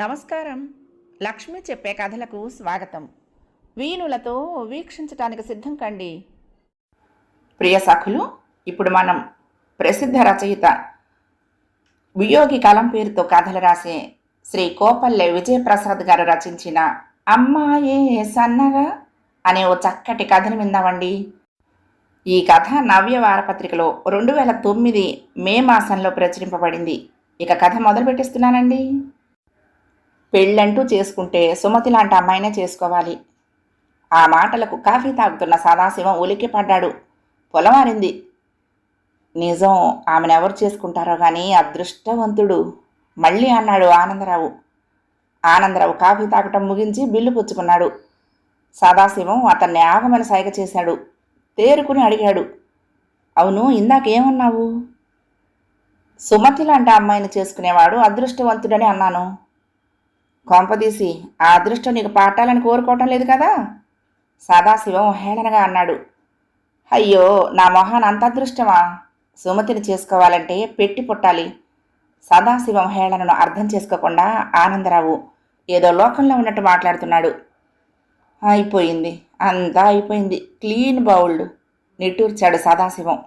నమస్కారం. లక్ష్మి చెప్పే కథలకు స్వాగతం. వీణులతో వీక్షించటానికి సిద్ధం కండి. ప్రియ సఖులు ఇప్పుడు మనం ప్రసిద్ధ రచయిత వియోగి కలం పేరుతో కథలు రాసే శ్రీ కోపల్లె విజయప్రసాద్ గారు రచించిన అమ్మాయే సన్నగా అనే ఓ చక్కటి కథను విందామండి ఈ కథ నవ్య వారపత్రికలో రెండు వేల తొమ్మిది మే మాసంలో ప్రచురింపబడింది. ఇక కథ మొదలు పెట్టిస్తున్నానండి పెళ్ళంటూ చేసుకుంటే సుమతి లాంటి అమ్మాయినే చేసుకోవాలి. ఆ మాటలకు కాఫీ తాగుతున్న సదాశివం ఉలిక్కి పడ్డాడు. పొలమారింది. నిజం ఆమెను ఎవరు చేసుకుంటారో కానీ అదృష్టవంతుడు. మళ్ళీ అన్నాడు ఆనందరావు. ఆనందరావు కాఫీ తాగటం ముగించి బిల్లు పుచ్చుకున్నాడు. సదాశివం అతన్ని ఆగమని సైగ చేశాడు. తేరుకుని అడిగాడు. అవును ఇందాకేమన్నావు సుమతి లాంటి అమ్మాయిని చేసుకునేవాడు అదృష్టవంతుడని అన్నాను. కొంపదీసి ఆ అదృష్టం నీకు పాటాలని కోరుకోవటం లేదు కదా? సదాశివం హేళనగా అన్నాడు. అయ్యో నా మొహాన్ అంత అదృష్టమా? సుమతిని చేసుకోవాలంటే పెట్టి పుట్టాలి. సదాశివం హేళనను అర్థం చేసుకోకుండా ఆనందరావు ఏదో లోకంలో ఉన్నట్టు మాట్లాడుతున్నాడు. అయిపోయింది అంతా అయిపోయింది క్లీన్ బౌల్డ్ నిట్టూర్చాడు సదాశివం.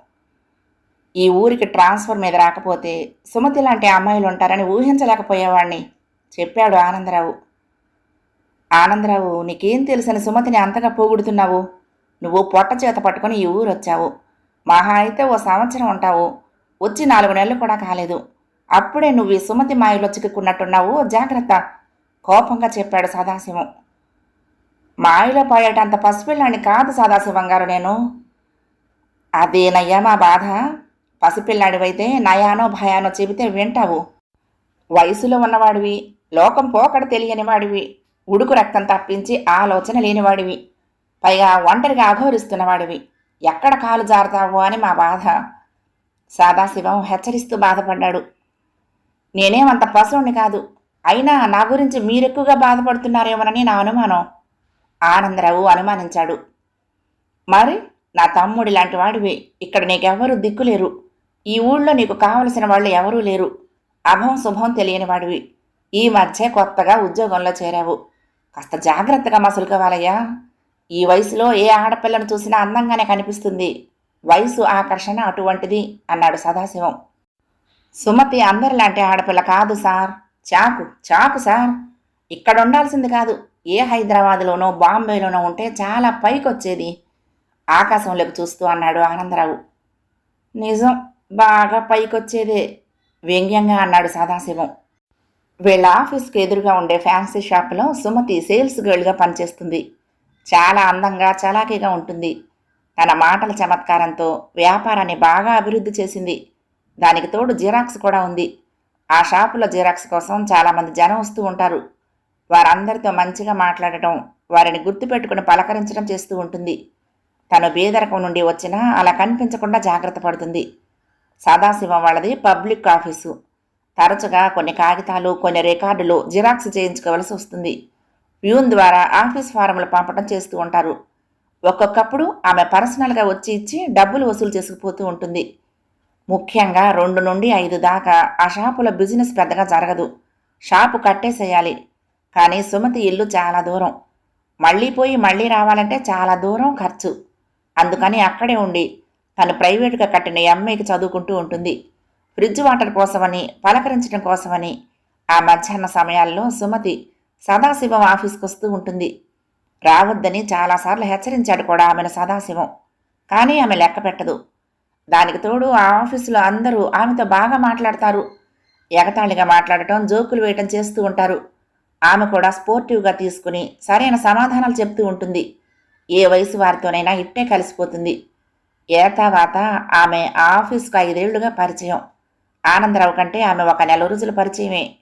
ఈ ఊరికి ట్రాన్స్ఫర్ మీద రాకపోతే సుమతి లాంటి అమ్మాయిలు ఉంటారని ఊహించలేకపోయేవాణ్ణి. చెప్పాడు ఆనందరావు. ఆనందరావు నీకేం తెలుసని సుమతిని అంతగా పోగొడుతున్నావు? నువ్వు పొట్ట చేత పట్టుకొని ఈ ఊరు వచ్చావు మహా అయితే ఓ సంవత్సరం ఉంటావు. వచ్చి నాలుగు నెలలు కూడా కాలేదు. అప్పుడే నువ్వు ఈ సుమతి మాయలో చిక్కుకున్నట్టున్నావు. జాగ్రత్త కోపంగా చెప్పాడు సదాశివం. మాయలో పోయేటంత పసిపిల్లాన్ని కాదు సదాశివం గారు నేను. అదేనయ్యా మా బాధ? పసిపిల్లాడివైతే నయానో భయానో చెబితే వింటావు. వయసులో ఉన్నవాడివి లోకం పోకడ తెలియని వాడివి ఉడుకు రక్తం తప్పించి ఆలోచన లేనివాడివి. పైగా ఒంటరిగా అఘోరిస్తున్నవాడివి ఎక్కడ కాలు జారుతావు అని మా బాధ. సదాశివం హెచ్చరిస్తూ బాధపడ్డాడు. నేనేమంత పశువుని కాదు. అయినా నా గురించి మీరెక్కువగా బాధపడుతున్నారేమోనని నా అనుమానం. ఆనందరావు అనుమానించాడు. మరి నా తమ్ముడి లాంటి వాడివి. ఇక్కడ నీకెవ్వరూ దిక్కులేరు ఈ ఊళ్ళో నీకు కావలసిన వాళ్ళు ఎవరూ లేరు. అభం శుభం తెలియని వాడివి. ఈ మధ్య కొత్తగా ఉద్యోగంలో చేరావు. కాస్త జాగ్రత్తగా మసులుకోవాలయ్యా. ఈ వయసులో ఏ ఆడపిల్లను చూసినా అందంగానే కనిపిస్తుంది. వయసు ఆకర్షణ అటువంటిది అన్నాడు సదాశివం. సుమతి అందరిలాంటి ఆడపిల్ల కాదు సార్. చాకు చాకు సార్. ఇక్కడ ఉండాల్సింది కాదు. ఏ హైదరాబాద్లోనో బాంబేలోనో ఉంటే చాలా పైకి వచ్చేది ఆకాశంలోకి చూస్తూ అన్నాడు ఆనందరావు. నిజం బాగా పైకొచ్చేదే. వ్యంగ్యంగా అన్నాడు సదాశివం. వీళ్ళ ఆఫీస్కి ఎదురుగా ఉండే ఫ్యాన్సీ షాప్లో సుమతి సేల్స్ గర్ల్గా పనిచేస్తుంది. చాలా అందంగా చలాకీగా ఉంటుంది. తన మాటల చమత్కారంతో వ్యాపారాన్ని బాగా అభివృద్ధి చేసింది. దానికి తోడు జిరాక్స్ కూడా ఉంది. ఆ షాపులో జిరాక్స్ కోసం చాలామంది జనం వస్తూ ఉంటారు. వారందరితో మంచిగా మాట్లాడటం వారిని గుర్తుపెట్టుకుని పలకరించడం చేస్తూ ఉంటుంది. తను బీదరకం నుండి వచ్చినా అలా కనిపించకుండా జాగ్రత్త పడుతుంది. సదాశివం వాళ్ళది పబ్లిక్ ఆఫీసు. తరచుగా కొన్ని కాగితాలు కొన్ని రికార్డులు జిరాక్స్ చేయించుకోవలసి వస్తుంది. ప్యూన్ ద్వారా ఆఫీస్ ఫారంలు పంపడం చేస్తూ ఉంటారు. ఒక్కొక్కప్పుడు ఆమె పర్సనల్గా వచ్చి ఇచ్చి డబ్బులు వసూలు చేసుకుపోతూ ఉంటుంది. ముఖ్యంగా రెండు నుండి ఐదు దాకా ఆ షాపులో బిజినెస్ పెద్దగా జరగదు. షాపు కట్టేసేయాలి. కానీ సుమతి ఇల్లు చాలా దూరం. మళ్ళీ పోయి మళ్ళీ రావాలంటే చాలా దూరం ఖర్చు. అందుకని అక్కడే ఉండి తను ప్రైవేటుగా కట్టిన ఎంఏకి చదువుకుంటూ ఉంటుంది. ఫ్రిడ్జ్ వాటర్ కోసమని పలకరించడం కోసమని ఆ మధ్యాహ్న సమయాల్లో సుమతి సదాశివం ఆఫీస్కి వస్తూ ఉంటుంది. రావద్దని చాలాసార్లు హెచ్చరించాడు కూడా ఆమెను సదాశివం. కానీ ఆమె లెక్క పెట్టదు. దానికి తోడు ఆ ఆఫీసులో అందరూ ఆమెతో బాగా మాట్లాడతారు. ఎగతాళిగా మాట్లాడటం జోకులు వేయటం చేస్తూ ఉంటారు. ఆమె కూడా స్పోర్టివ్గా తీసుకుని సరైన సమాధానాలు చెప్తూ ఉంటుంది. ఏ వయసు వారితోనైనా ఇట్టే కలిసిపోతుంది. ఏతావాత ఆమె ఆ ఆఫీస్కు ఐదేళ్ళుగా పరిచయం. ఆనందరావు కంటే ఆమె ఒక నెల రోజుల పరిచయమే.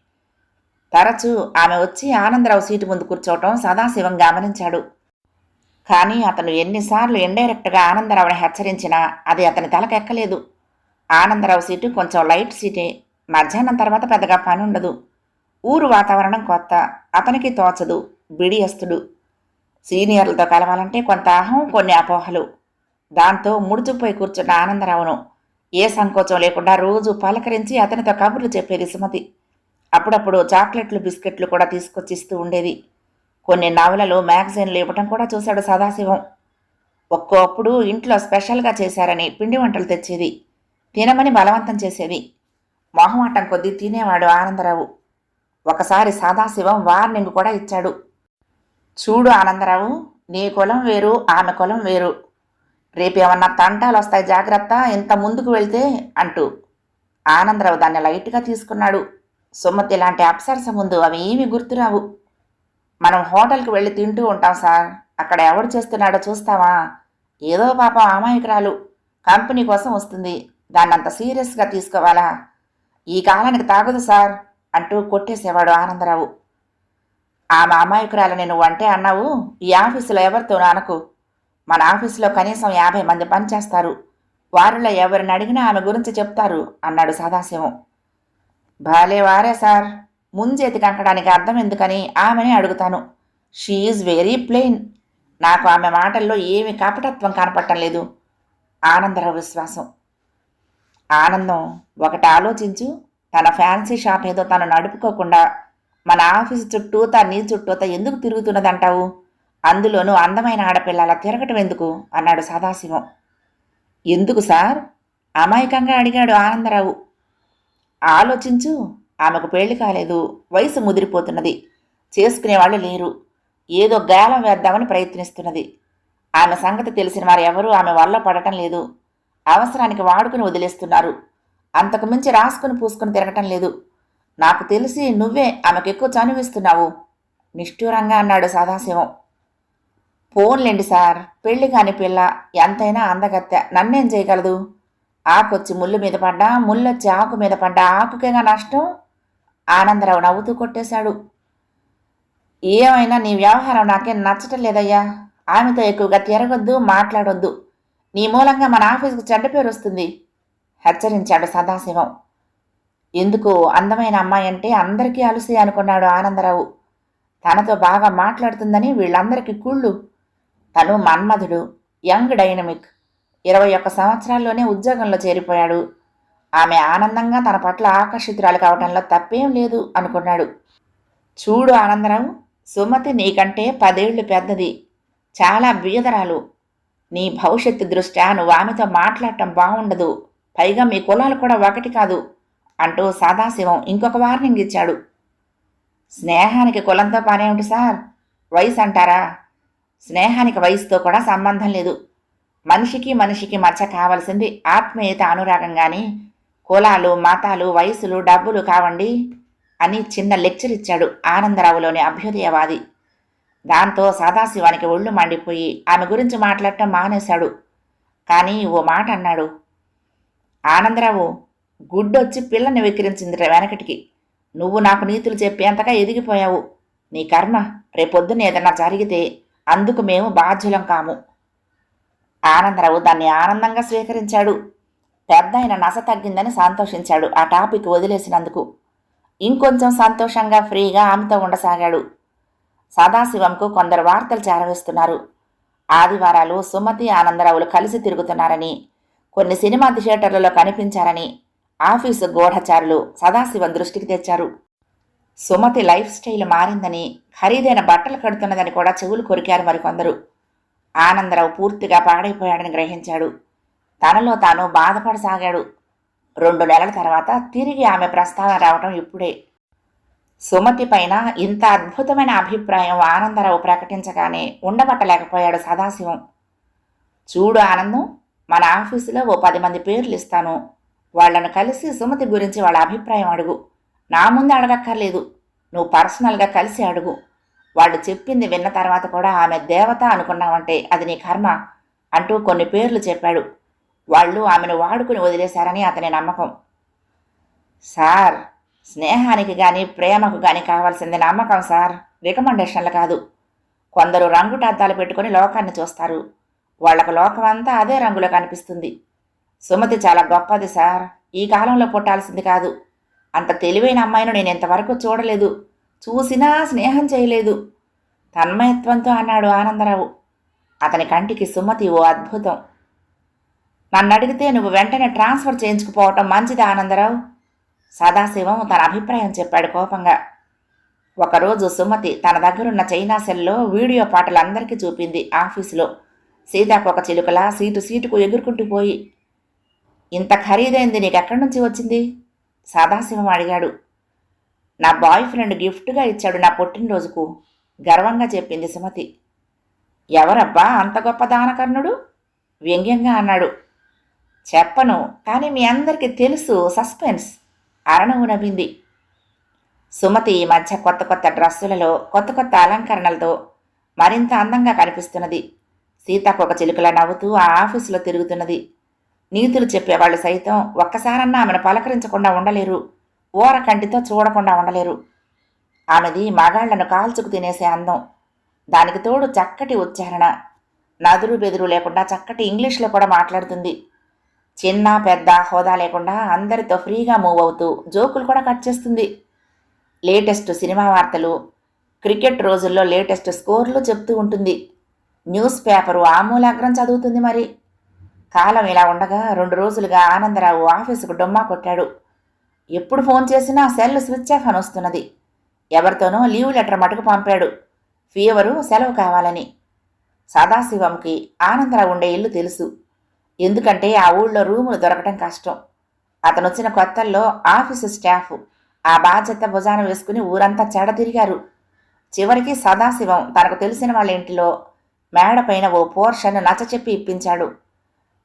తరచూ ఆమె వచ్చి ఆనందరావు సీటు ముందు కూర్చోవటం సదాశివం గమనించాడు. కానీ అతను ఎన్నిసార్లు ఇండైరెక్ట్గా ఆనందరావుని హెచ్చరించినా అది అతని తలకెక్కలేదు. ఆనందరావు సీటు కొంచెం లైట్ సీటే. మధ్యాహ్నం తర్వాత పెద్దగా పని ఉండదు ఊరు వాతావరణం కొత్త. అతనికి తోచదు. బిడియస్తుడు. సీనియర్లతో కలవాలంటే కొంత అహం కొన్ని అపోహలు. దాంతో ముడుచుపోయి కూర్చున్న ఆనందరావును ఏ సంకోచం లేకుండా రోజు పలకరించి అతనితో కబుర్లు చెప్పేది సుమతి. అప్పుడప్పుడు చాక్లెట్లు బిస్కెట్లు కూడా తీసుకొచ్చి ఇస్తూ ఉండేది. కొన్ని నవలలు మ్యాగజైన్లు ఇవ్వటం కూడా చూశాడు సదాశివం. ఒక్కోప్పుడు ఇంట్లో స్పెషల్గా చేశారని పిండి వంటలు తెచ్చేది. తినమని బలవంతం చేసేది. మొహమాటం కొద్దీ తినేవాడు ఆనందరావు. ఒకసారి సదాశివం వార్నింగ్ కూడా ఇచ్చాడు. చూడు ఆనందరావు నీ కులం వేరు ఆమె కులం వేరు. రేపేమన్నా తంటాలు వస్తాయి జాగ్రత్త ఇంత ముందుకు వెళ్తే అంటూ ఆనందరావు దాన్ని లైట్గా తీసుకున్నాడు. సుమతి ఇలాంటి అప్సరస ముందు అవి ఏమీ గుర్తురావు. మనం హోటల్కి వెళ్ళి తింటూ ఉంటాం సార్. అక్కడ ఎవడు చేస్తున్నాడో చూస్తావా? ఏదో పాపం అమాయకురాలు. కంపెనీ కోసం వస్తుంది. దాన్ని అంత సీరియస్గా తీసుకోవాలా? ఈ కాలానికి తాగదు సార్ అంటూ కొట్టేసేవాడు ఆనందరావు. ఆమె అమాయకురాలని నువ్వు అంటే అన్నావు ఈ ఆఫీసులో ఎవరితో అనకు. మన ఆఫీసులో కనీసం యాభై మంది పనిచేస్తారు. వారిలో ఎవరిని అడిగినా ఆమె గురించి చెప్తారు అన్నాడు సదాశివం. భలే వారే సార్. ముంజేతి కంకడానికి అర్థం ఎందుకని ఆమెనే అడుగుతాను. She very plain. నాకు ఆమె మాటల్లో ఏమి కపటత్వం కనపడటం లేదు. ఆనందరావు విశ్వాసం. ఆనందం ఒకటి ఆలోచించు. తన ఫ్యాన్సీ షాప్ ఏదో తను నడుపుకోకుండా మన ఆఫీస్ చుట్టూత నీ చుట్టూతా ఎందుకు తిరుగుతున్నదంటావు? అందులోనూ అందమైన ఆడపిల్లల తిరగటం ఎందుకు? అన్నాడు సదాశివం. ఎందుకు సార్? అమాయకంగా అడిగాడు ఆనందరావు. ఆలోచించు ఆమెకు పెళ్ళి కాలేదు వయసు ముదిరిపోతున్నది చేసుకునేవాళ్ళు లేరు ఏదో గాలం వేద్దామని ప్రయత్నిస్తున్నది. ఆమె సంగతి తెలిసిన వారు ఎవరూ ఆమె వల్ల పడటం లేదు అవసరానికి వాడుకుని వదిలేస్తున్నారు అంతకు మించి రాసుకుని పూసుకుని తిరగటం లేదు. నాకు తెలిసి నువ్వే ఆమెకు ఎక్కువ చనువిస్తున్నావు నిష్ఠూరంగా అన్నాడు సదాశివం. పోన్లేండి సార్. పెళ్ళి కాని పిల్ల ఎంతైనా అందగత్తె. నన్నేం చేయగలదు? ఆకొచ్చి ముళ్ళు మీద పడ్డా ముళ్ళొచ్చి ఆకు మీద పడ్డా ఆకుకేగా నష్టం? ఆనందరావు నవ్వుతూ కొట్టేశాడు. ఏమైనా నీ వ్యవహారం నాకేం నచ్చటం లేదయ్యా. ఆమెతో ఎక్కువగా తిరగొద్దు మాట్లాడొద్దు. నీ మూలంగా మన ఆఫీసుకు చెడ్డ పేరు వస్తుంది. హెచ్చరించాడు సదాశివం. ఎందుకు అందమైన అమ్మాయి అంటే అందరికీ అలసి అనుకున్నాడు ఆనందరావు. తనతో బాగా మాట్లాడుతుందని వీళ్ళందరికీ కుళ్ళు. తను మన్మధుడు యంగ్ డైనమిక్. ఇరవై ఒక్క సంవత్సరాల్లోనే ఉద్యోగంలో చేరిపోయాడు. ఆమె ఆనందంగా తన పట్ల ఆకర్షితురాలు కావటంలో తప్పేం లేదు అనుకున్నాడు. చూడు ఆనందరావు సుమతి నీకంటే పదేళ్ళు పెద్దది. చాలా బీదరాలు. నీ భవిష్యత్తు దృష్ట్యా నువ్వు ఆమెతో మాట్లాడటం బాగుండదు పైగా మీ కులాలు కూడా ఒకటి కాదు అంటూ సదాశివం ఇంకొక వార్నింగ్ ఇచ్చాడు. స్నేహానికి కులంతో పనేమిటి సార్? వయసు అంటారా స్నేహానికి వయసుతో కూడా సంబంధం లేదు. మనిషికి మనిషికి మధ్య కావలసింది ఆత్మీయత అనురాగం కానీ కులాలు మతాలు వయసులు డబ్బులు కావండి అని చిన్న లెక్చర్ ఇచ్చాడు ఆనందరావులోని అభ్యుదయవాది. దాంతో సదాశివానికి ఒళ్ళు మండిపోయి ఆమె గురించి మాట్లాడటం మానేశాడు. కానీ ఓ మాట అన్నాడు. ఆనందరావు గుడ్డొచ్చి పిల్లని విక్రించింది వెనకటికి. నువ్వు నాకు నీతులు చెప్పేంతగా ఎదిగిపోయావు. నీ కర్మ రేపొద్దున ఏదన్నా జరిగితే అందుకు మేము బాధ్యులం కాము. ఆనందరావు దాన్ని ఆనందంగా స్వీకరించాడు. పెద్ద ఆయన నస తగ్గిందని సంతోషించాడు. ఆ టాపిక్ వదిలేసినందుకు ఇంకొంచెం సంతోషంగా ఫ్రీగా ఆమెతో ఉండసాగాడు. సదాశివంకు కొందరు వార్తలు చేరవేస్తున్నారు. ఆదివారాలు సుమతి ఆనందరావులు కలిసి తిరుగుతున్నారని కొన్ని సినిమా థియేటర్లలో కనిపించారని ఆఫీసు గూఢచారులు సదాశివం దృష్టికి తెచ్చారు. సుమతి లైఫ్ స్టైల్ మారిందని ఖరీదైన బట్టలు కడుతున్నదని కూడా చెవులు కొరికారు మరికొందరు. ఆనందరావు పూర్తిగా పాడైపోయాడని గ్రహించాడు. తనలో తాను బాధపడసాగాడు. రెండు నెలల తర్వాత తిరిగి ఆమె ప్రస్తావన రావటం ఇప్పుడే. సుమతి పైన ఇంత అద్భుతమైన అభిప్రాయం ఆనందరావు ప్రకటించగానే ఉండబట్టలేకపోయాడు సదాశివం. చూడు ఆనందం మన ఆఫీసులో ఓ పది మంది పేర్లు ఇస్తాను. వాళ్ళను కలిసి సుమతి గురించి వాళ్ళ అభిప్రాయం అడుగు. నా ముందు అడగక్కర్లేదు. నువ్వు పర్సనల్గా కలిసి అడుగు. వాళ్ళు చెప్పింది విన్న తర్వాత కూడా ఆమె దేవత అనుకున్నావంటే అది నీ కర్మ అంటూ కొన్ని పేర్లు చెప్పాడు. వాళ్ళు ఆమెను వాడుకుని వదిలేశారని అతని నమ్మకం. సార్ స్నేహానికి కానీ ప్రేమకు కానీ కావాల్సింది నమ్మకం సార్. రికమెండేషన్లు కాదు. కొందరు రంగుటద్దాలు పెట్టుకొని లోకాన్ని చూస్తారు. వాళ్ళకు లోకం అంతా అదే రంగులో కనిపిస్తుంది. సుమతి చాలా గొప్పది సార్. ఈ కాలంలో పుట్టాల్సింది కాదు. అంత తెలివైన అమ్మాయిని నేను ఇంతవరకు చూడలేదు. చూసినా స్నేహం చేయలేదు. తన్మయత్వంతో అన్నాడు ఆనందరావు. అతని కంటికి సుమతి ఓ అద్భుతం. నన్ను అడిగితే నువ్వు వెంటనే ట్రాన్స్ఫర్ చేయించుకుపోవటం మంచిది ఆనందరావు. సదాశివం తన అభిప్రాయం చెప్పాడు కోపంగా. ఒకరోజు సుమతి తన దగ్గరున్న చైనా సెల్లో వీడియో పాటలు అందరికీ చూపింది ఆఫీసులో. సీతాకొక చిలుకల సీటు సీటుకు ఎగురుకుంటూ పోయి ఇంత ఖరీదైంది నీకు ఎక్కడి నుంచి వచ్చింది? సదాశివం అడిగాడు. నా బాయ్ ఫ్రెండ్ గిఫ్ట్గా ఇచ్చాడు నా పుట్టినరోజుకు గర్వంగా చెప్పింది సుమతి. ఎవరబ్బా అంత గొప్ప దానకర్ణుడు? వ్యంగ్యంగా అన్నాడు. చెప్పను కానీ మీ అందరికీ తెలుసు సస్పెన్స్ అరణవు నవ్వింది. సుమతి ఈ మధ్య కొత్త కొత్త డ్రస్సులలో కొత్త కొత్త అలంకరణలతో మరింత అందంగా కనిపిస్తున్నది. సీతాకొక చిలుకల నవ్వుతూ ఆ ఆఫీసులో తిరుగుతున్నది. నీతులు చెప్పేవాళ్ళు సైతం ఒక్కసారన్నా ఆమెను పలకరించకుండా ఉండలేరు. ఓర కంటితో చూడకుండా ఉండలేరు. ఆమెది మగాళ్ళను కాల్చుకు తినేసే అందం. దానికి తోడు చక్కటి ఉచ్చారణ. నదురు బెదురు లేకుండా చక్కటి ఇంగ్లీష్లో కూడా మాట్లాడుతుంది. చిన్న పెద్ద హోదా లేకుండా అందరితో ఫ్రీగా మూవ్ అవుతూ జోకులు కూడా కట్ చేస్తుంది. లేటెస్ట్ సినిమా వార్తలు క్రికెట్ రోజుల్లో లేటెస్ట్ స్కోర్లు చెప్తూ ఉంటుంది. న్యూస్ పేపరు ఆమూలాగ్రం చదువుతుంది మరి. కాలం ఇలా ఉండగా రెండు రోజులుగా ఆనందరావు ఆఫీసుకు డొమ్మా కొట్టాడు. ఎప్పుడు ఫోన్ చేసినా సెల్ స్విచ్ ఆఫ్ అని వస్తున్నది. ఎవరితోనో లీవ్ లెటర్ మటుకు పంపాడు. ఫీవరు సెలవు కావాలని. సదాశివంకి ఆనందరావు ఉండే ఇల్లు తెలుసు. ఎందుకంటే ఆ ఊళ్ళో రూములు దొరకటం కష్టం. అతను వచ్చిన కొత్తల్లో ఆఫీసు స్టాఫ్ ఆ బాధ్యత భుజాన వేసుకుని ఊరంతా చెడ తిరిగారు చివరికి సదాశివం తనకు తెలిసిన వాళ్ళ ఇంటిలో మేడపైన ఓ పోర్షన్ నచ్చచెప్పి ఇప్పించాడు.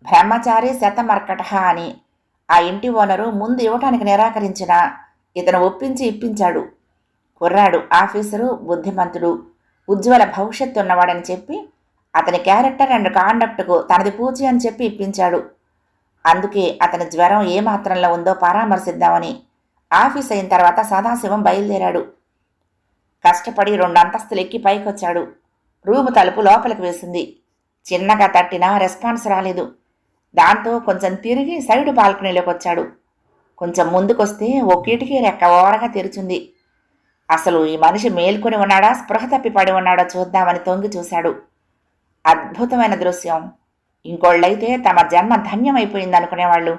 బ్రహ్మచారి శతమర్కట అని ఆ ఇంటి ఓనరు ముందు ఇవ్వటానికి నిరాకరించిన ఇతను ఒప్పించి ఇప్పించాడు. కుర్రాడు ఆఫీసరు బుద్ధిమంతుడు ఉజ్వల భవిష్యత్తు ఉన్నవాడని చెప్పి అతని క్యారెక్టర్ అండ్ కాండక్ట్కు తనది పూచి అని చెప్పి ఇప్పించాడు. అందుకే అతని జ్వరం ఏ మాత్రంలో ఉందో పరామర్శిద్దామని ఆఫీస్ అయిన తర్వాత సదాశివం బయలుదేరాడు. కష్టపడి రెండు అంతస్తులు ఎక్కి పైకొచ్చాడు. రూము తలుపు లోపలికి వేసింది. చిన్నగా తట్టినా రెస్పాన్స్ రాలేదు. దాంతో కొంచెం తిరిగి సైడ్ బాల్కనీలోకి వచ్చాడు. కొంచెం ముందుకొస్తే ఓ కిటికీ రెక్క ఓరగా తెరుచుంది. అసలు ఈ మనిషి మేల్కొని ఉన్నాడా స్పృహ తప్పి పడి ఉన్నాడో చూద్దామని తొంగి చూశాడు. అద్భుతమైన దృశ్యం. ఇంకోళ్ళైతే తమ జన్మ ధన్యమైపోయిందనుకునేవాళ్ళు.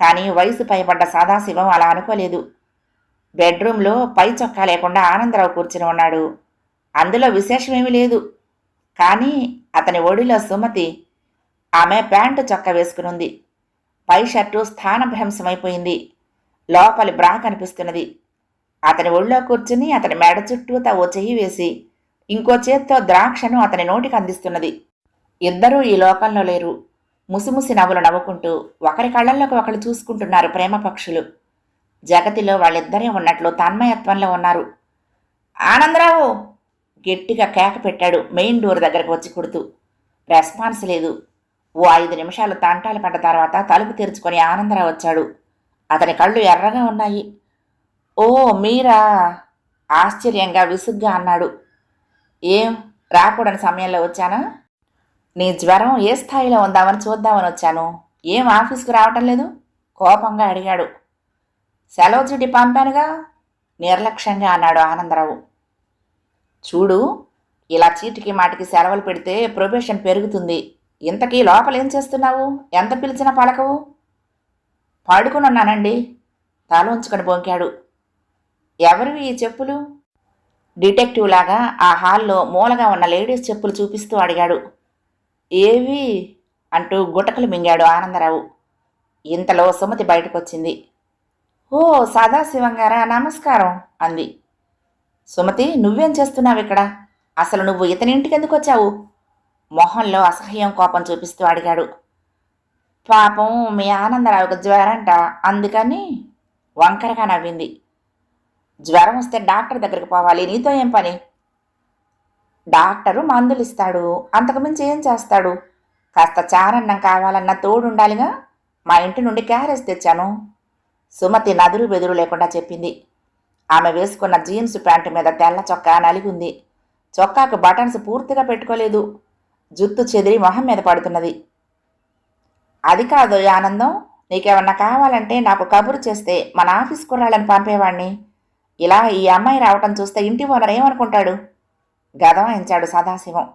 కానీ వయసు పైబడ్డ సదాశివం అలా అనుకోలేదు. బెడ్రూమ్లో పై చొక్కా లేకుండా ఆనందరావు కూర్చుని ఉన్నాడు. అందులో విశేషమేమీ లేదు. కానీ అతని ఒడిలో సుమతి ఆమె ప్యాంటు చొక్క వేసుకునుంది. పై షర్టు స్థానభ్రంశమైపోయింది లోపలి బ్రా కనిపిస్తున్నది. అతని ఒళ్ళో కూర్చుని అతని మెడ చుట్టూతా ఓ చెయ్యి వేసి ఇంకో చేత్తో ద్రాక్షను అతని నోటికి అందిస్తున్నది. ఇద్దరూ ఈ లోకంలో లేరు. ముసిముసి నవ్వులు నవ్వుకుంటూ ఒకరి కళ్ళల్లోకి ఒకరు చూసుకుంటున్నారు ప్రేమ పక్షులు. జగతిలో వాళ్ళిద్దరే ఉన్నట్లు తన్మయత్వంలో ఉన్నారు. ఆనందరావు! గట్టిగా కేక పెట్టాడు మెయిన్ డోర్ దగ్గరకు వచ్చి కొడుతూ. రెస్పాన్స్ లేదు. ఓ ఐదు నిమిషాలు తంటాలు పడ్డ తర్వాత తలుపు తెరుచుకొని ఆనందరావు వచ్చాడు. అతని కళ్ళు ఎర్రగా ఉన్నాయి. ఓ మీరా? ఆశ్చర్యంగా విసుగ్గా అన్నాడు. ఏం? రాకూడని సమయంలో వచ్చానా? నీ జ్వరం ఏ స్థాయిలో ఉందామని చూద్దామని వచ్చాను. ఏం ఆఫీస్కి రావటం లేదు? కోపంగా అడిగాడు. సెలవు చుట్టి పంపానుగా? నిర్లక్ష్యంగా అన్నాడు ఆనందరావు. చూడు ఇలా చీటికి మాటికి సెలవులు పెడితే ప్రొబేషన్ పెరుగుతుంది. ఇంతకీ లోపలేం చేస్తున్నావు? ఎంత పిలిచినా పలకవు? పాడుకుని ఉన్నానండి తల ఉంచుకొని బొంకాడు. ఎవరివి ఈ చెప్పులు? డిటెక్టివ్ లాగా ఆ హాల్లో మూలగా ఉన్న లేడీస్ చెప్పులు చూపిస్తూ అడిగాడు. ఏవి? అంటూ గుటకలు మింగాడు ఆనందరావు. ఇంతలో సుమతి బయటకొచ్చింది. ఓ సదాశివంగారా నమస్కారం అంది. సుమతి నువ్వేం చేస్తున్నావు ఇక్కడ అసలు నువ్వు ఇతని ఇంటికి ఎందుకు వచ్చావు మొహంలో అసహ్యం కోపం చూపిస్తూ అడిగాడు. పాపం మీ ఆనందరావుకి జ్వరంట అందుకని వంకరగా నవ్వింది. జ్వరం వస్తే డాక్టర్ దగ్గరికి పోవాలి నీతో ఏం పని? డాక్టరు మందులు ఇస్తాడు అంతకుమించి ఏం చేస్తాడు? కాస్త చారన్నం కావాలన్న తోడుండాలిగా మా ఇంటి నుండి క్యారేజ్ తెచ్చాను. సుమతి నదురు బెదురు లేకుండా చెప్పింది. ఆమె వేసుకున్న జీన్స్ ప్యాంటు మీద తెల్ల చొక్కా నలిగుంది. చొక్కాకు బటన్స్ పూర్తిగా పెట్టుకోలేదు. జుత్తు చెదిరి మొహం మీద పడుతున్నది. అది కాదు ఆనందం. నీకేమన్నా కావాలంటే నాకు కబురు చేస్తే మన ఆఫీస్ కుర్రాళ్ళని పంపేవాణ్ణి. ఇలా ఈ అమ్మాయి రావటం చూస్తే ఇంటి ఓనర్ ఏమనుకుంటాడు? గదవాయించాడు సదాశివం.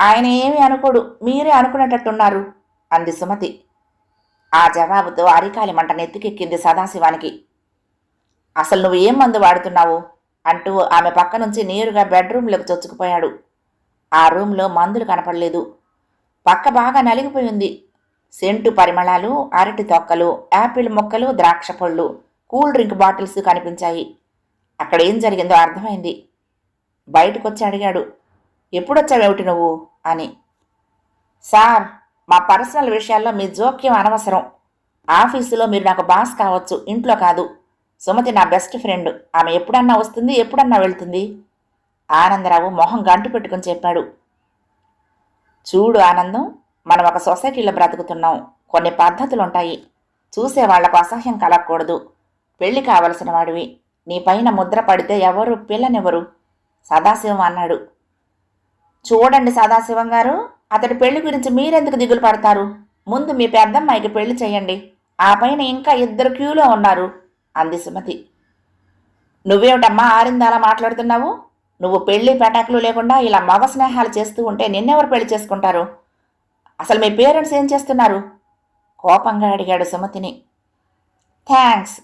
ఆయన ఏమీ అనుకోడు మీరే అనుకునేటట్టున్నారు అంది సుమతి. ఆ జవాబుతో అరికాలి మంట నెత్తికెక్కింది సదాశివానికి. అసలు నువ్వు ఏం మందు వాడుతున్నావు? అంటూ ఆమె పక్క నుంచి నేరుగా బెడ్రూమ్లోకి చొచ్చుకుపోయాడు. ఆ రూమ్లో మందులు కనపడలేదు. పక్క బాగా నలిగిపోయింది. సెంటు పరిమళాలు అరటి తొక్కలు యాపిల్ మొక్కలు ద్రాక్ష పళ్ళు కూల్ డ్రింక్ బాటిల్స్ కనిపించాయి. అక్కడ ఏం జరిగిందో అర్థమైంది. బయటకొచ్చి అడిగాడు. ఎప్పుడొచ్చావేమిటి నువ్వు? అని. సార్ మా పర్సనల్ విషయాల్లో మీ జోక్యం అనవసరం. ఆఫీసులో మీరు నాకు బాస్ కావచ్చు ఇంట్లో కాదు. సుమతి నా బెస్ట్ ఫ్రెండ్. ఆమె ఎప్పుడన్నా వస్తుంది ఎప్పుడన్నా వెళ్తుంది. ఆనందరావు మొహం గంటు పెట్టుకుని చెప్పాడు. చూడు ఆనందం మనం ఒక సొసైటీలో బ్రతుకుతున్నాం. కొన్ని పద్ధతులు ఉంటాయి చూసే అసహ్యం కలగకూడదు. పెళ్ళి కావలసిన వాడివి. నీ పైన ముద్ర పడితే ఎవరు? పిల్లనెవరు? సదాశివం అన్నాడు. చూడండి సదాశివం గారు అతడి పెళ్ళి గురించి మీరెందుకు దిగులు పడతారు? ముందు మీ పెద్దమ్మాయికి పెళ్ళి చేయండి. ఆ పైన ఇంకా ఇద్దరు క్యూలో ఉన్నారు. అంది సుమతి. నువ్వేమిటమ్మా ఆరిందాలా మాట్లాడుతున్నావు? నువ్వు పెళ్ళి పెటాకులు లేకుండా ఇలా మగ స్నేహాలు చేస్తూ ఉంటే నిన్నెవరు పెళ్ళి చేసుకుంటారు? అసలు మీ పేరెంట్స్ ఏం చేస్తున్నారు? కోపంగా అడిగాడు సుమతిని. థ్యాంక్స్.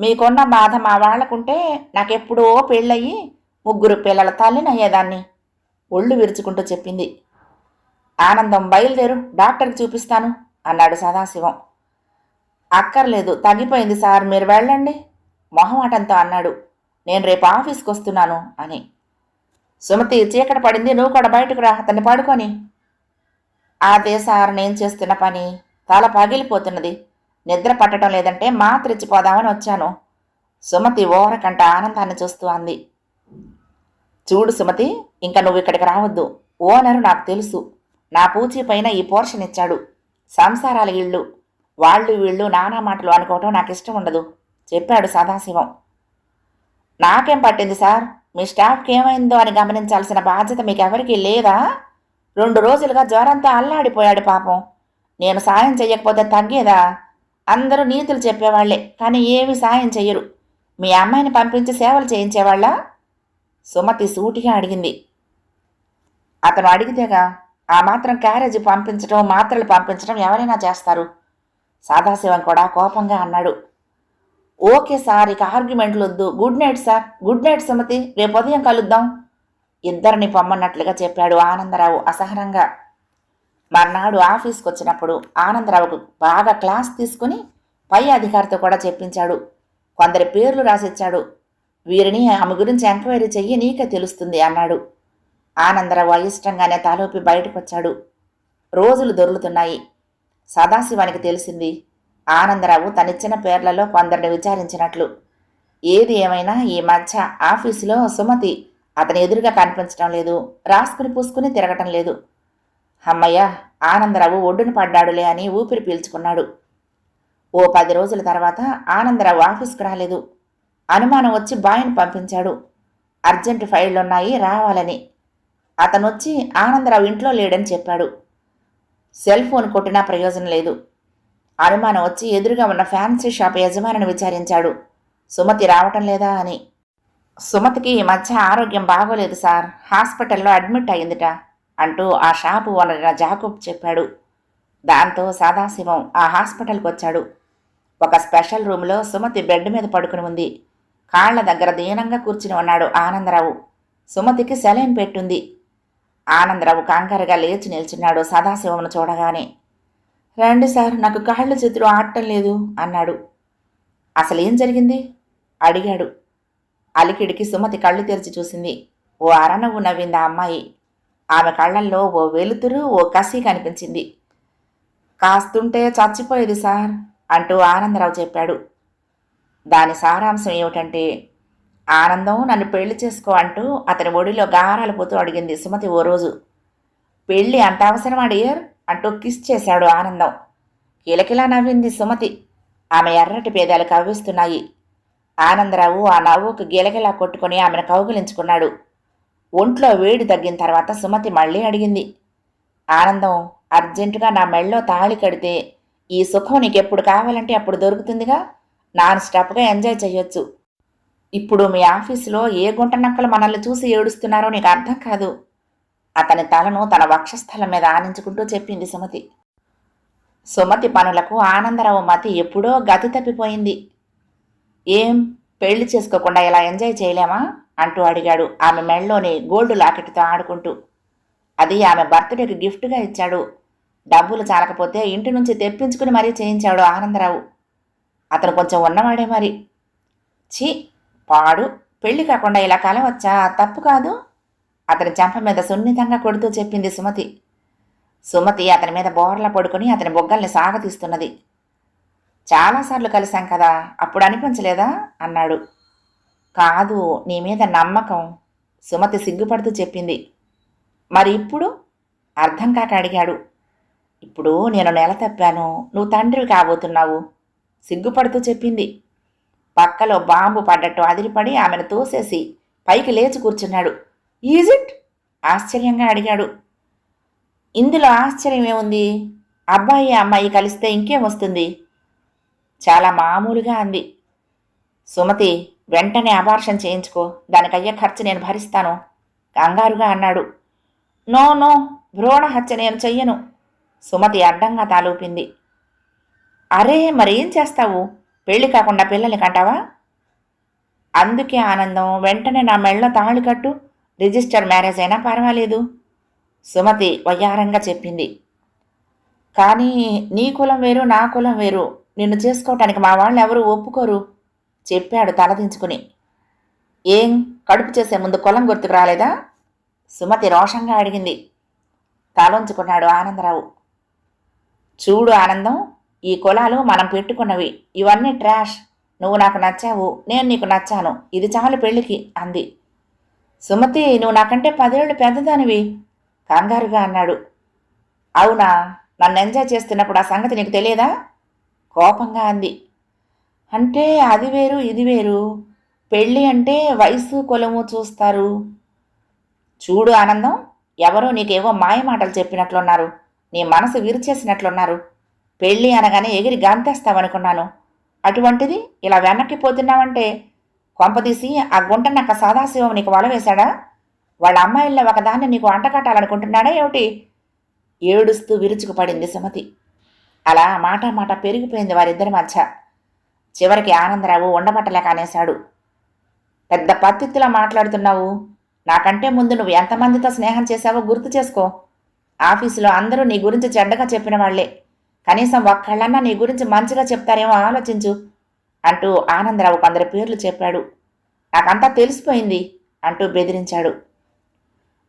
మీకున్న బాధ మా వాళ్ళకుంటే నాకెప్పుడో పెళ్ళయి ముగ్గురు పిల్లల తల్లిని అయ్యేదాన్ని ఒళ్ళు విరుచుకుంటూ చెప్పింది. ఆనందం బయలుదేరు డాక్టర్కి చూపిస్తాను అన్నాడు సదాశివం. అక్కర్లేదు తగ్గిపోయింది సార్ మీరు వెళ్ళండి మొహమాటంతో అన్నాడు. నేను రేపు ఆఫీస్కి వస్తున్నాను అని. సుమతి చీకటి పడింది. నువ్వు కూడా బయటకు రా అతన్ని పడుకొని. ఆ సార్ నేను చేస్తున్న పని? తల పగిలిపోతున్నది. నిద్ర పట్టడం లేదంటే మాత్రిచ్చిపోదామని వచ్చాను. సుమతి ఓరకంట ఆనందాన్ని చూస్తూ అంది. చూడు సుమతి ఇంకా నువ్వు ఇక్కడికి రావద్దు. ఓనరు నాకు తెలుసు. నా పూచీ పైన ఈ పోర్షన్ ఇచ్చాడు. సంసారాల ఇళ్ళు. వాళ్ళు వీళ్ళు నానా మాటలు అనుకోవటం నాకు ఇష్టం ఉండదు. చెప్పాడు సదాశివం. నాకేం పట్టింది సార్? మీ స్టాఫ్కి ఏమైందో అని గమనించాల్సిన బాధ్యత మీకెవరికీ లేదా? రెండు రోజులుగా జ్వరంతో అల్లాడిపోయాడు పాపం. నేను సాయం చెయ్యకపోతే తగ్గేదా? అందరూ నీతులు చెప్పేవాళ్ళే కానీ ఏమి సాయం చెయ్యరు. మీ అమ్మాయిని పంపించి సేవలు చేయించేవాళ్ళ? సుమతి సూటిగా అడిగింది. అతను అడిగితేగా ఆ మాత్రం క్యారేజీ పంపించడం మాత్రలు పంపించడం ఎవరైనా చేస్తారు. సదాశివం కూడా కోపంగా అన్నాడు. ఓకే సార్ ఇక ఆర్గ్యుమెంట్లు వద్దు. Good night sir good night Sumathi రేపు ఉదయం కలుద్దాం. ఇద్దరిని పొమ్మన్నట్లుగా చెప్పాడు ఆనందరావు అసహనంగా. మర్నాడు ఆఫీస్కి వచ్చినప్పుడు ఆనందరావుకు బాగా క్లాస్ తీసుకుని పై అధికారితో కూడా చెప్పించాడు. కొందరి పేర్లు రాసిచ్చాడు. వీరిని ఆమె గురించి ఎంక్వైరీ చెయ్యి నీకే తెలుస్తుంది అన్నాడు. ఆనందరావు అయిష్టంగానే తలోపి బయటకొచ్చాడు. రోజులు దొర్లుతున్నాయి. సదాశివానికి తెలిసింది ఆనందరావు తనిచ్చిన పేర్లలో కొందరిని విచారించినట్లు. ఏది ఏమైనా ఈ మధ్య ఆఫీసులో సుమతి అతని ఎదురుగా కనిపించడం లేదు. రాసుకుని పూసుకుని తిరగటం లేదు. అమ్మయ్య ఆనందరావు ఒడ్డున పడ్డాడులే అని ఊపిరి పీల్చుకున్నాడు. ఓ పది రోజుల తర్వాత ఆనందరావు ఆఫీస్కు రాలేదు. అనుమానం వచ్చి బాయ్ని పంపించాడు. అర్జెంటు ఫైళ్ళున్నాయి రావాలని. అతనొచ్చి ఆనందరావు ఇంట్లో లేడని చెప్పాడు. సెల్ ఫోన్ కొట్టినా ప్రయోజనం లేదు. అనుమానం వచ్చి ఎదురుగా ఉన్న ఫ్యాన్సీ షాప్ యజమానిని విచారించాడు. సుమతి రావటం లేదా అని. సుమతికి ఈ మధ్య ఆరోగ్యం బాగోలేదు సార్. హాస్పిటల్లో అడ్మిట్ అయిందిట అంటూ ఆ షాపు ఓనర్ జాకూబ్ చెప్పాడు. దాంతో సదాశివం ఆ హాస్పిటల్కి వచ్చాడు. ఒక స్పెషల్ రూమ్లో సుమతి బెడ్ మీద పడుకుని ఉంది. కాళ్ళ దగ్గర దీనంగా కూర్చుని ఉన్నాడు ఆనందరావు. సుమతికి సెలైన్ పెట్టుంది. ఆనందరావు కంగారుగా లేచి నిల్చున్నాడు సదాశివమును చూడగానే. రండి సార్ నాకు కాళ్ళు చేతులు ఆడటం లేదు అన్నాడు. అసలేం జరిగింది? అడిగాడు. అలికిడికి సుమతి కళ్ళు తెరిచి చూసింది. ఓ అరణవు నవ్వింది ఆ అమ్మాయి. ఆమె కళ్ళల్లో ఓ వెలుతురు ఓ కసి కనిపించింది. కాస్తుంటే చచ్చిపోయేది సార్ అంటూ ఆనందరావు చెప్పాడు. దాని సారాంశం ఏమిటంటే ఆనందం నన్ను పెళ్ళి చేసుకో అంటూ అతని ఒడిలో గారాలు పోతూ అడిగింది సుమతి ఓ రోజు. పెళ్ళి అంత అవసరం అడియర్ అంటూ కిస్ చేశాడు ఆనందం. కిలకిలా నవ్వింది సుమతి. ఆమె ఎర్రటి పేదాలు కవ్విస్తున్నాయి. ఆనందరావు ఆ నవ్వుకు గిలగిలా కొట్టుకుని ఆమెను కౌగిలించుకున్నాడు. ఒంట్లో వేడి తగ్గిన తర్వాత సుమతి మళ్ళీ అడిగింది. ఆనందం అర్జెంటుగా నా మెళ్ళో తాళి కడితే ఈ సుఖం నీకెప్పుడు కావాలంటే అప్పుడు దొరుకుతుందిగా? నాన్ స్టాప్గా ఎంజాయ్ చేయొచ్చు ఇప్పుడు మీ ఆఫీసులో ఏ గుంట నక్కలు మనల్ని చూసి ఏడుస్తున్నారో నీకు అర్థం కాదు. అతని తలను తన వక్షస్థలం మీద ఆనించుకుంటూ చెప్పింది సుమతి. సుమతి పనులకు ఆనందరావు మతి ఎప్పుడో గతి తప్పిపోయింది. ఏం పెళ్ళి చేసుకోకుండా ఇలా ఎంజాయ్ చేయలేమా? అంటూ అడిగాడు ఆమె మెళ్ళలోని గోల్డ్ లాకెట్తో ఆడుకుంటూ. అది ఆమె బర్త్డేకి గిఫ్ట్గా ఇచ్చాడు. డబ్బులు చాలకపోతే ఇంటి నుంచి తెప్పించుకుని మరీ చేయించాడు ఆనందరావు. అతను కొంచెం ఉన్నవాడే మరి. ఛీ పాడు. పెళ్ళి కాకుండా ఇలా కలవచ్చా? తప్పు కాదు. అతని చెంప మీద సున్నితంగా కొడుతూ చెప్పింది సుమతి. సుమతి అతని మీద బోర్ల పడుకుని అతని బొగ్గల్ని సాగతీస్తున్నది. చాలాసార్లు కలిశాం కదా అప్పుడు అనిపించలేదా? అన్నాడు. కాదు నీ మీద నమ్మకం సుమతి సిగ్గుపడుతూ చెప్పింది. మరి ఇప్పుడు? అర్థం కాక అడిగాడు. ఇప్పుడు నేను నెల తప్పాను నువ్వు తండ్రివి కాబోతున్నావు సిగ్గుపడుతూ చెప్పింది. పక్కలో బాంబు పడ్డట్టు అదిరిపడి ఆమెను తోసేసి పైకి లేచి కూర్చున్నాడు. ఈజ్ ఇట్ ఆశ్చర్యంగా అడిగాడు. ఇందులో ఆశ్చర్యం ఏముంది? అబ్బాయి అమ్మాయి కలిస్తే ఇంకేం వస్తుంది? చాలా మామూలుగా అంది. సుమతి వెంటనే అబార్షన్ చేయించుకో. దానికయ్యే ఖర్చు నేను భరిస్తాను. కంగారుగా అన్నాడు. నో నో భ్రూణ హత్య నేను చెయ్యను. సుమతి అడ్డంగా తాలూపింది. అరే మరేం చేస్తావు? పెళ్ళి కాకుండా పిల్లల్ని కంటావా? అందుకే ఆనందం వెంటనే నా మెళ్ళ తాళి కట్టు. రిజిస్టర్ మ్యారేజ్ అయినా పర్వాలేదు. సుమతి వయ్యారంగా చెప్పింది. కానీ నీ కులం వేరు నా కులం వేరు. నిన్ను చేసుకోవటానికి మా వాళ్ళు ఎవరు ఒప్పుకోరు చెప్పాడు తలదించుకుని ఏం? కడుపు చేసే ముందు కులం గుర్తుకు రాలేదా? సుమతి రోషంగా అడిగింది. తలంచుకున్నాడు ఆనందరావు. చూడు ఆనందం ఈ కులాలు మనం పెట్టుకున్నవి. ఇవన్నీ ట్రాష్. నువ్వు నాకు నచ్చావు నేను నీకు నచ్చాను. ఇది చాలు పెళ్ళికి అంది. సుమతి నువ్వు నాకంటే పదేళ్ళు పెద్దదానివి. కంగారుగా అన్నాడు. అవునా? నన్ను ఎంజాయ్ చేస్తున్నప్పుడు ఆ సంగతి నీకు తెలియదా? కోపంగా అంది. అంటే అది వేరు ఇది వేరు. పెళ్ళి అంటే వయసు కులము చూస్తారు. చూడు ఆనందం ఎవరో నీకేవో మాయ మాటలు చెప్పినట్లున్నారు. నీ మనసు విరిచేసినట్లున్నారు. పెళ్ళి అనగానే ఎగిరి గంతేస్తావనుకున్నాను. అటువంటిది ఇలా వెనక్కి పోతున్నావంటే కొంపదీసి ఆ గుంట నక్క సదాశివం నీకు వల వేశాడా? వాళ్ళ అమ్మాయిల్లో ఒకదాన్ని నీకు అంటకట్టాలనుకుంటున్నాడా ఏమిటి? ఏడుస్తూ విరుచుకుపడింది సుమతి. అలా మాట మాట పెరిగిపోయింది వారిద్దరి మధ్య. చివరికి ఆనందరావు ఉండబట్టలేక అనేశాడు. పెద్ద పత్తిత్తులా మాట్లాడుతున్నావు. నాకంటే ముందు నువ్వు ఎంతమందితో స్నేహం చేశావో గుర్తు చేసుకో. ఆఫీసులో అందరూ నీ గురించి చెడ్డగా చెప్పిన వాళ్ళే కనీసం ఒక్కళ్ళన్నా నీ గురించి మంచిగా చెప్తారేమో ఆలోచించు. అంటూ ఆనందరావు కొందరి పేర్లు చెప్పాడు. నాకంతా తెలిసిపోయింది అంటూ బెదిరించాడు.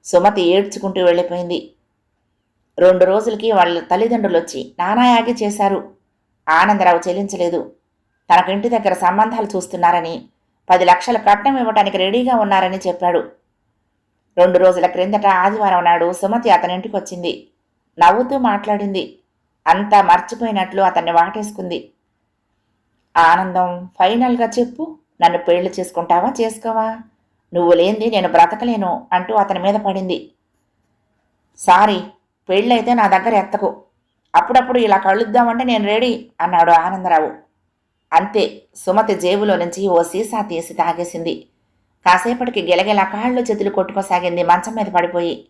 సుమతి ఏడ్చుకుంటూ వెళ్ళిపోయింది. రెండు రోజులకి వాళ్ళ తల్లిదండ్రులు వచ్చి నానాయాగి చేశారు. ఆనందరావు చెల్లించలేదు. తనకు ఇంటి దగ్గర సంబంధాలు చూస్తున్నారని పది లక్షల కట్నం ఇవ్వటానికి రెడీగా ఉన్నారని చెప్పాడు. రెండు రోజుల క్రిందట ఆదివారం నాడు సుమతి అతని ఇంటికి వచ్చింది నవ్వుతూ మాట్లాడింది. అంతా మర్చిపోయినట్లు అతన్ని వాటేసుకుంది. ఆనందం ఫైనల్గా చెప్పు. నన్ను పెళ్ళి చేసుకుంటావా? చేసుకోవా? నువ్వు లేంది నేను బ్రతకలేను అంటూ అతని మీద పడింది. సారీ పెళ్ళైతే నా దగ్గర ఎత్తకు. అప్పుడప్పుడు ఇలా కలుద్దామంటే నేను రెడీ అన్నాడు ఆనందరావు. అంతే సుమతి జేబులో నుంచి ఓ సీసా తీసి తాగేసింది. కాసేపటికి గెలగెలా కాళ్ళు చేతులు కొట్టుకోసాగింది మంచం మీద పడిపోయి.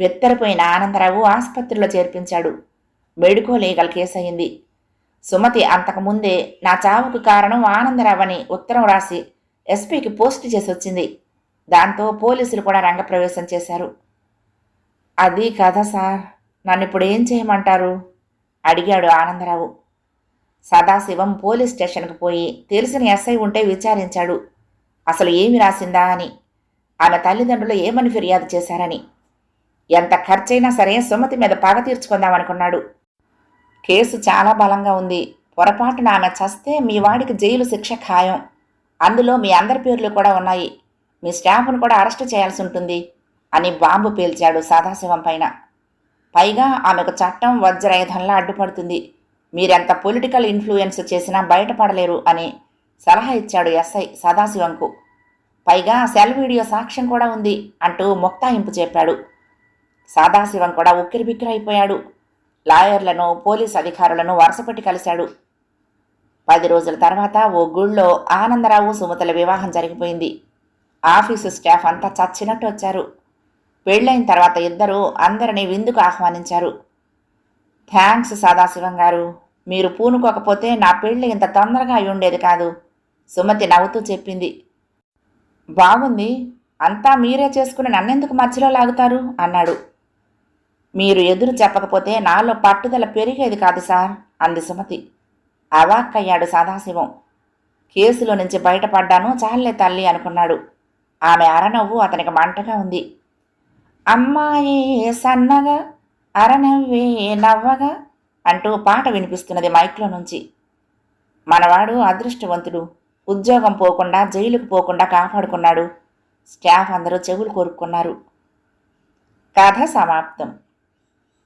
వెత్తరిపోయిన ఆనందరావు ఆసుపత్రిలో చేర్పించాడు. మెడుకో లీగల్ కేసు అయింది సుమతి అంతకుముందే నా చావుకు కారణం ఆనందరావని ఉత్తరం రాసి ఎస్పీకి పోస్ట్ చేసి వచ్చింది దాంతో పోలీసులు కూడా రంగప్రవేశం చేశారు. అది కథ సార్. నన్ను ఇప్పుడు ఏం చేయమంటారు? అడిగాడు ఆనందరావు. సదాశివం పోలీస్ స్టేషన్కు పోయి తెలిసిన ఎస్ఐ ఉంటే విచారించాడు. అసలు ఏమి రాసిందా అని. ఆమె తల్లిదండ్రులు ఏమని ఫిర్యాదు చేశారని. ఎంత ఖర్చైనా సరే సుమతి మీద పగ తీర్చుకుందామనుకున్నాడు. కేసు చాలా బలంగా ఉంది. పొరపాటున ఆమె చస్తే మీ వాడికి జైలు శిక్ష ఖాయం. అందులో మీ అందరి పేర్లు కూడా ఉన్నాయి. మీ స్టాఫ్ను కూడా అరెస్టు చేయాల్సి ఉంటుంది అని బాంబు పేల్చాడు సదాశివం పైన. పైగా ఆమెకు చట్టం వజ్రాయుధంలా అడ్డుపడుతుంది. మీరెంత పొలిటికల్ ఇన్ఫ్లుయెన్స్ చేసినా బయటపడలేరు అని సలహా ఇచ్చాడు ఎస్ఐ సదాశివంకు. పైగా సెల్ వీడియో సాక్ష్యం కూడా ఉంది అంటూ ముక్తాయింపు చెప్పాడు. సదాశివం కూడా ఉక్కిరిబిక్కిరైపోయాడు. లాయర్లను పోలీస్ అధికారులను వరుసపెట్టి కలిశాడు. పది రోజుల తర్వాత ఓ గుళ్ళో ఆనందరావు సుమతల వివాహం జరిగిపోయింది. ఆఫీసు స్టాఫ్ అంతా చచ్చినట్టు వచ్చారు. పెళ్ళైన తర్వాత ఇద్దరూ అందరినీ విందుకు ఆహ్వానించారు. థ్యాంక్స్ సదాశివం గారు. మీరు పూనుకోకపోతే నా పెళ్ళి ఇంత తొందరగా అయి ఉండేది కాదు సుమతి నవ్వుతూ చెప్పింది. బాగుంది. అంతా మీరే చేసుకుని నన్నెందుకు మధ్యలో లాగుతారు? అన్నాడు. మీరు ఎదురు చెప్పకపోతే నాలో పట్టుదల పెరిగేది కాదు సార్ అంది సుమతి. అవాక్కయ్యాడు సదాశివం. కేసులో నుంచి బయటపడ్డాను చాలే తల్లి అనుకున్నాడు. ఆమె అరనవ్వు అతనికి మంటగా ఉంది. అమ్మాయి సన్నగా అరనవ్వే నవ్వగా అంటూ పాట వినిపిస్తున్నది మైక్లో నుంచి. మనవాడు అదృష్టవంతుడు. ఉద్యోగం పోకుండా జైలుకు పోకుండా కాపాడుకున్నాడు. స్టాఫ్ అందరూ చెవులు కోరుకున్నారు కథ సమాప్తం.